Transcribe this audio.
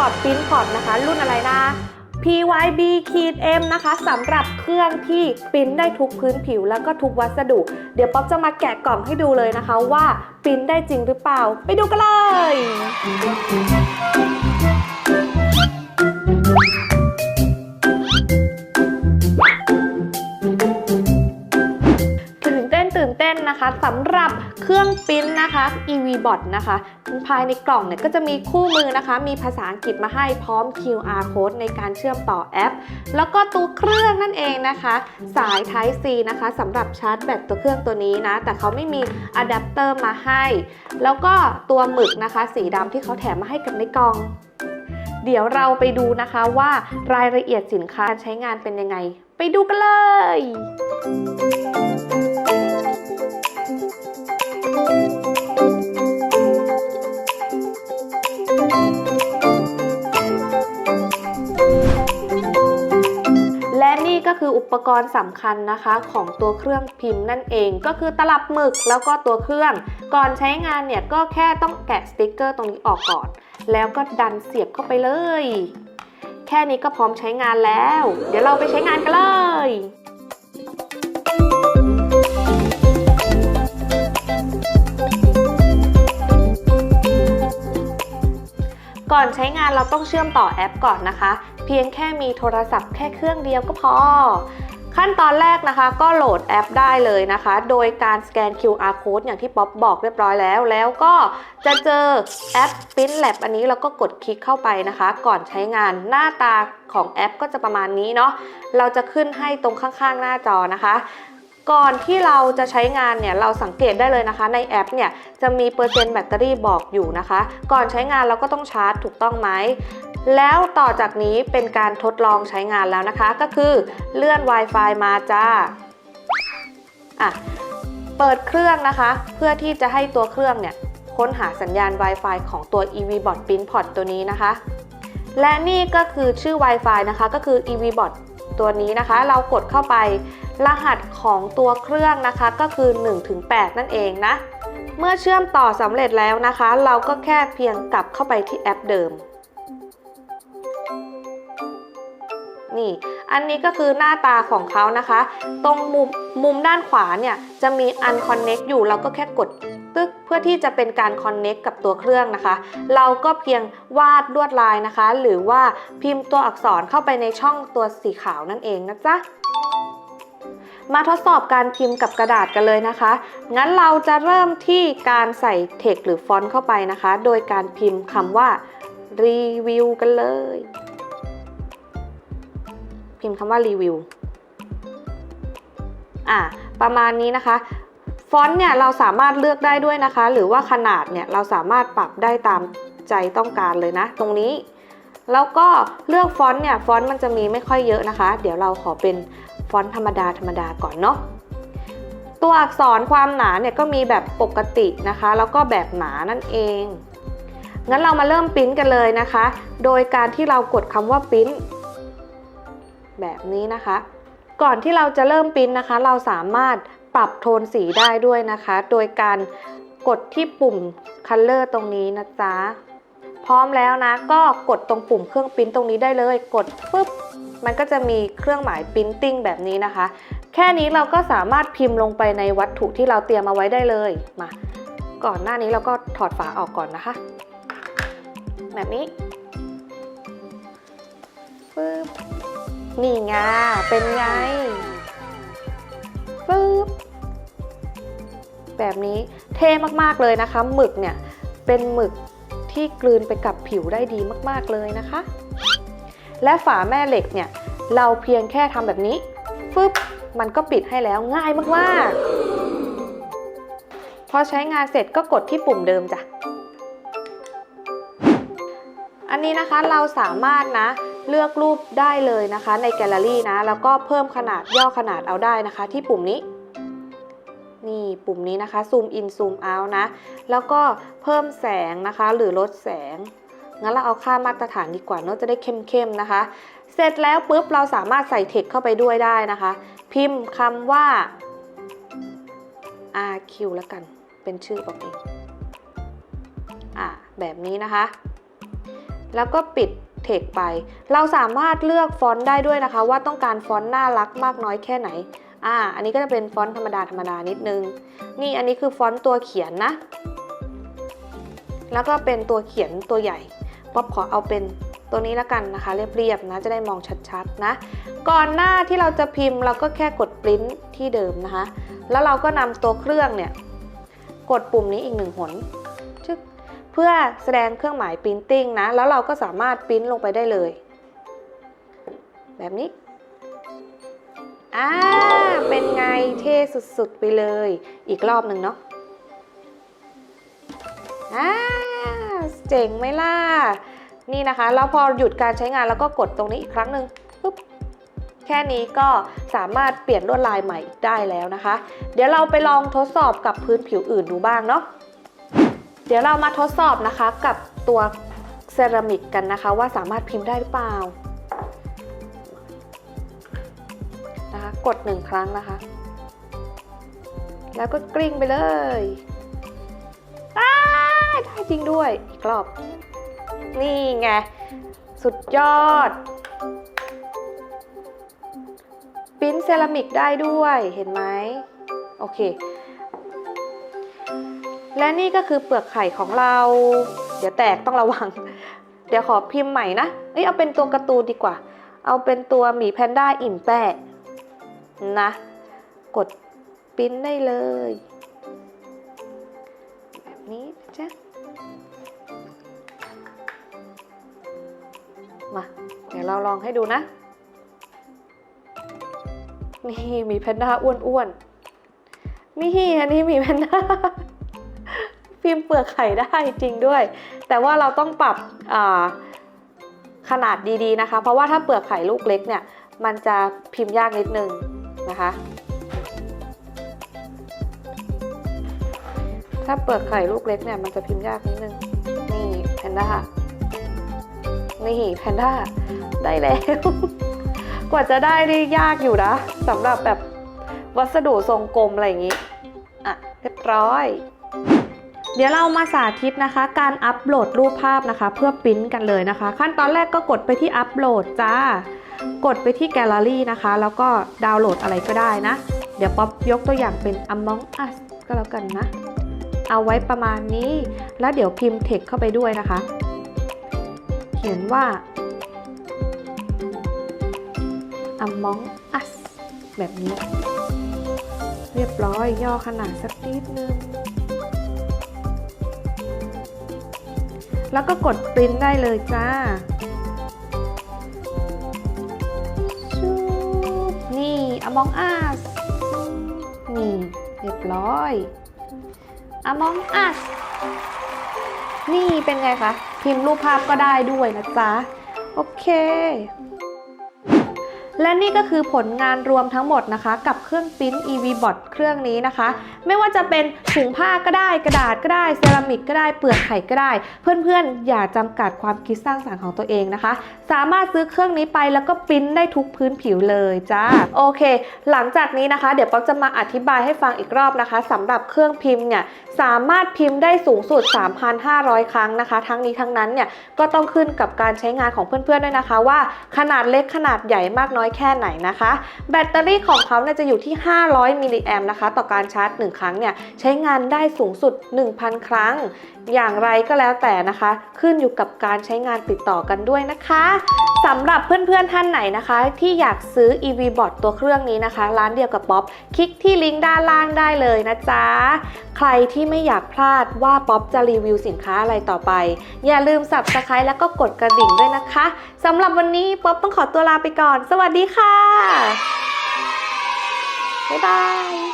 ปริ้นพอร์ตนะคะ รุ่นอะไรนะ PYB ขีด M นะคะสำหรับเครื่องที่ปริ้นได้ทุกพื้นผิวแล้วก็ทุกวัสดุ เดี๋ยวป๊อปจะมาแกะกล่องให้ดูเลยนะคะว่าปริ้นได้จริงหรือเปล่า ไปดูกันเลยตื่นเต้นตื่นเต้นนะคะสำหรับ เครื่องปริ้นนะคะ EV Bot นะคะภายในกล่องเนี่ยก็จะมีคู่มือนะคะ มีภาษาอังกฤษมาให้พร้อม QR code ในการเชื่อมต่อแอป แล้วก็ตัวเครื่องนั่นเองนะคะ สาย Type C นะคะสำหรับชาร์จแบตตัวเครื่องตัวนี้นะ แต่เขาไม่มีอะแดปเตอร์มาให้ แล้วก็ตัวหมึกนะคะ สีดำที่เขาแถมมาให้กับในกล่อง เดี๋ยวเราไปดูนะคะว่ารายละเอียดสินค้าใช้งานเป็นยังไง ไปดูกันเลย และนี่ก็คืออุปกรณ์สำคัญนะคะของตัวเครื่องพิมพ์นั่นเอง ก็คือตลับหมึกแล้วก็ตัวเครื่อง ก่อนใช้งานเนี่ยก็แค่ต้องแกะสติกเกอร์ตรงนี้ออกก่อน แล้วก็ดันเสียบเข้าไปเลย แค่นี้ก็พร้อมใช้งานแล้ว เดี๋ยวเราไปใช้งานกันเลย ก่อนใช้งานเราต้องเชื่อมต่อแอปก่อนนะคะ เพียงแค่มีโทรศัพท์แค่เครื่องเดียวก็พอ ขั้นตอนแรกนะคะ ก็โหลดแอปได้เลยนะคะ โดยการสแกน QR code อย่างที่ป๊อปบอกเรียบร้อยแล้ว แล้วก็จะเจอแอป Print Lab อันนี้เราก็กดคลิกเข้าไปนะคะ ก่อนใช้งานหน้าตาของแอปก็จะประมาณนี้เนาะเราจะขึ้นให้ตรงข้างๆ หน้าจอนะคะ ก่อนที่เราจะใช้งานเนี่ยเราสังเกตได้เลยนะคะ ในแอปเนี่ยจะมีเปอร์เซ็นต์แบตเตอรี่บอกอยู่นะคะ ก่อนใช้งานเราก็ต้องชาร์จถูกต้องไหมแล้วต่อจากนี้เป็นการทดลองใช้งานแล้วนะคะ ก็คือเลื่อน Wi-Fi มาจ้าอะเปิดเครื่องนะคะ เพื่อที่จะให้ตัวเครื่องเนี่ยค้นหาสัญญาณ Wi-Fi ของตัว EVBot Pin Pod ตัวนี้นะคะ และนี่ก็คือชื่อ Wi-Fi นะคะก็คือ EVBot ตัวนี้นะคะ เรากดเข้าไปรหัสของตัวเครื่องนะคะก็คือ 1-8 นั่นเองนะ เมื่อเชื่อมต่อสำเร็จแล้วนะคะ เราก็แค่เพียงกลับเข้าไปที่แอปเดิม นี่ อันนี้ก็คือหน้าตาของเขานะคะ ตรงมุมมุมด้านขวาเนี่ยจะมี unconnect อยู่เราก็แค่กด พื่อที่จะเป็นการ connect กับตัวเครื่องนะคะ เราก็เพียงวาดลวดลายนะคะ หรือว่าพิมพ์ตัวอักษรเข้าไปในช่องตัวสีขาวนั่นเองนะจ๊ะมาทดสอบการพิมพ์กับกระดาษกันเลยนะคะ งั้นเราจะเริ่มที่การใส่เทคหรือฟอนต์เข้าไปนะคะ โดยการพิมพ์คำว่ารีวิวกันเลย พิมพ์คำว่ารีวิวอะประมาณนี้นะคะ อนต์เนี่ยเราสามารถเลือกได้ด้วยนะคะ หรือว่าขนาดเนี่ยเราสามารถปรับได้ตามใจต้องการเลยนะ ตรงนี้ แล้วก็เลือกฟอนต์เนี่ยฟอนต์มันจะมีไม่ค่อยเยอะนะคะ เดี๋ยวเราขอเป็นฟอนต์ธรรมดาธรรมดาก่อนเนาะตัวอักษรความหนาเนี่ยก็มีแบบปกตินะคะ แล้วก็แบบหนานั่นเองงั้นเรามาเริ่มปริ้นกันเลยนะคะ โดยการที่เรากดคำว่าปริ้นแบบนี้นะคะ ก่อนที่เราจะเริ่มปริ้นนะคะ เราสามารถ ปรับโทนสีได้ด้วยนะคะ โดยการกดที่ปุ่ม Color ตรงนี้นะจ๊ะ พร้อมแล้วนะ ก็กดตรงปุ่มเครื่องปิ้นตรงนี้ได้เลย กดปุ๊บ มันก็จะมีเครื่องหมายปิ้นติ้งแบบนี้นะคะ แค่นี้เราก็สามารถพิมพ์ลงไปในวัตถุที่เราเตรียมเอาไว้ได้เลย มา ก่อนหน้านี้เราก็ถอดฝาออกก่อนนะคะ แบบนี้ปึ๊บนี่ไง เป็นไงปึ๊บ แบบนี้เท่มากๆเลยนะคะ หมึกเนี่ยเป็นหมึกที่กลืนไปกับผิวได้ดีมากๆเลยนะคะ และฝาแม่เหล็กเนี่ยเราเพียงแค่ทำแบบนี้ฟึบมันก็ปิดให้แล้วง่ายมากๆ พอใช้งานเสร็จก็กดที่ปุ่มเดิมจ้ะ อันนี้นะคะเราสามารถนะเลือกรูปได้เลยนะคะในแกลเลอรี่นะ แล้วก็เพิ่มขนาดย่อขนาดเอาได้นะคะที่ปุ่มนี้ นี่ปุ่มนี้นะคะซูมอินซูมเอานะ แล้วก็เพิ่มแสงนะคะ หรือลดแสงงั้นเราเอาค่ามาตรฐานดีกว่าเนอะจะได้เข้มๆนะคะ เสร็จแล้วปุ๊บเราสามารถใส่เทคเข้าไปด้วยได้นะคะ พิมพ์คำว่า RQ แล้วกัน เป็นชื่อบอกเองอะแบบนี้นะคะ แล้วก็ปิดเทคไป เราสามารถเลือกฟอนต์ได้ด้วยนะคะ ว่าต้องการฟอนต์น่ารักมากน้อยแค่ไหน อ่า อันนี้ก็จะเป็นฟอนต์ธรรมดาธรรมดานิดนึง นี่อันนี้คือฟอนต์ตัวเขียนนะ แล้วก็เป็นตัวเขียนตัวใหญ่ ป๊อปขอเอาเป็นตัวนี้ละกันนะคะ เรียบๆนะ จะได้มองชัดๆนะ ก่อนหน้าที่เราจะพิมพ์เราก็แค่กดปริ้นที่เดิมนะคะ แล้วเราก็นำตัวเครื่องเนี่ย กดปุ่มนี้อีกหนึ่งหนชึกเพื่อแสดงเครื่องหมายปริ้นติ้งนะ แล้วเราก็สามารถปริ้นลงไปได้เลย แบบนี้ อ่า เป็นไงเท่สุดๆไปเลย อีกรอบหนึ่งเนาะ อ่า เจ๋งไหมล่ะ นี่นะคะ แล้วพอหยุดการใช้งานแล้วก็กดตรงนี้อีกครั้งหนึ่งปุ๊บ แค่นี้ก็สามารถเปลี่ยนลวดลายใหม่ได้แล้วนะคะ เดี๋ยวเราไปลองทดสอบกับพื้นผิวอื่นดูบ้างเนาะ เดี๋ยวเรามาทดสอบนะคะกับตัวเซรามิกกันนะคะ ว่าสามารถพิมพ์ได้หรือเปล่า กดหนึ่งครั้งนะคะ แล้วก็กลิ้งไปเลยอ้ได้จริงด้วย อีกรอบ นี่ไง สุดยอด ปิ้นเซรามิกได้ด้วย เห็นไหม โอเค และนี่ก็คือเปลือกไข่ของเรา เดี๋ยวแตกต้องระวัง เดี๋ยวขอพิมพ์ใหม่นะ เอ้ยเอาเป็นตัวการ์ตูนดีกว่า เอาเป็นตัวหมีแพนด้าอิ่มแปะ นะ กดปิ้นได้เลย แบบนี้จ๊ะมา เดี๋ยวเราลองให้ดูนะ นี่มีแพนด้าอ้วนๆ นี่อันนี้มีแพนด้าพิมพ์เปลือกไข่ได้จริงด้วย แต่ว่าเราต้องปรับขนาดดีๆนะคะ เพราะว่าถ้าเปลือกไข่ลูกเล็กเนี่ย มันจะพิมพ์ยากนิดนึง นะคะ ถ้าเปลือกไข่ลูกเล็กเนี่ยมันจะพิมพ์ยากนิดนึง นี่แพนด้า นี่แพนด้า ได้แล้ว กว่าจะได้นี่ยากอยู่นะสำหรับแบบวัสดุทรงกลมอะไรอย่างนี้ อะ เรียบร้อยเดี๋ยวเรามาสาธิตนะคะ การอัปโหลดรูปภาพนะคะ เพื่อปริ้นกันเลยนะคะ ขั้นตอนแรกก็กดไปที่อัปโหลดจ้า กดไปที่แกลเลอรี่นะคะ แล้วก็ดาวน์โหลดอะไรก็ได้นะ เดี๋ยวป๊อปยกตัวอย่างเป็น Among Us ก็แล้วกันนะ เอาไว้ประมาณนี้ แล้วเดี๋ยวพิมพ์เทคเข้าไปด้วยนะคะ เขียนว่า Among Us แบบนี้ เรียบร้อยย่อขนาดสักนิดนึงแล้วก็กดปริ้นได้เลยจ้า Among Us นี่เรียบร้อย Among Us นี่เป็นไงคะ พิมพ์รูปภาพก็ได้ด้วยนะจ๊ะ โอเค และนี่ก็คือผลงานรวมทั้งหมดนะคะ กับเครื่องปิ้น EV Bot เครื่องนี้นะคะ ไม่ว่าจะเป็นถุงผ้าก็ได้กระดาษก็ได้เซรามิกก็ได้เปลือกไข่ก็ได้ เพื่อนๆ อย่าจำกัดความคิดสร้างสรรค์ของตัวเองนะคะ สามารถซื้อเครื่องนี้ไปแล้วก็ปิ้นได้ทุกพื้นผิวเลยจ้าโอเค หลังจากนี้นะคะ เดี๋ยวป๊อปจะมาอธิบายให้ฟังอีกรอบนะคะสำหรับเครื่องพิมพ์เนี่ยสามารถพิมพ์ได้สูงสุด 3,500 ครั้งนะคะ ทั้งนี้ทั้งนั้นเนี่ยก็ต้องขึ้นกับการใช้งานของเพื่อนๆด้วยนะคะ ว่าขนาดเล็กขนาดใหญ่มากน้อยแค่ไหนนะคะ แบตเตอรี่ของเขาเนี่ยจะอยู่ที่ 500 มิลลิแอมนะคะ ต่อการชาร์จ 1 ครั้งเนี่ยใช้งานได้สูงสุด 1,000 ครั้ง อย่างไรก็แล้วแต่นะคะ ขึ้นอยู่กับการใช้งานติดต่อกันด้วยนะคะสำหรับเพื่อนๆท่านไหนนะคะ ที่อยากซื้อ EV Bot ตัวเครื่องนี้นะคะ ร้านเดียวกับป๊อปคลิกที่ลิงก์ด้านล่างได้เลยนะจ๊ะ ใครที่ไม่อยากพลาดว่าป๊อปจะรีวิวสินค้าอะไรต่อไป อย่าลืม Subscribe แล้วก็กดกระดิ่งด้วยนะคะสำหรับวันนี้ป๊อปต้องขอตัวลาไปก่อน สวัสดีค่ะบ๊ายบาย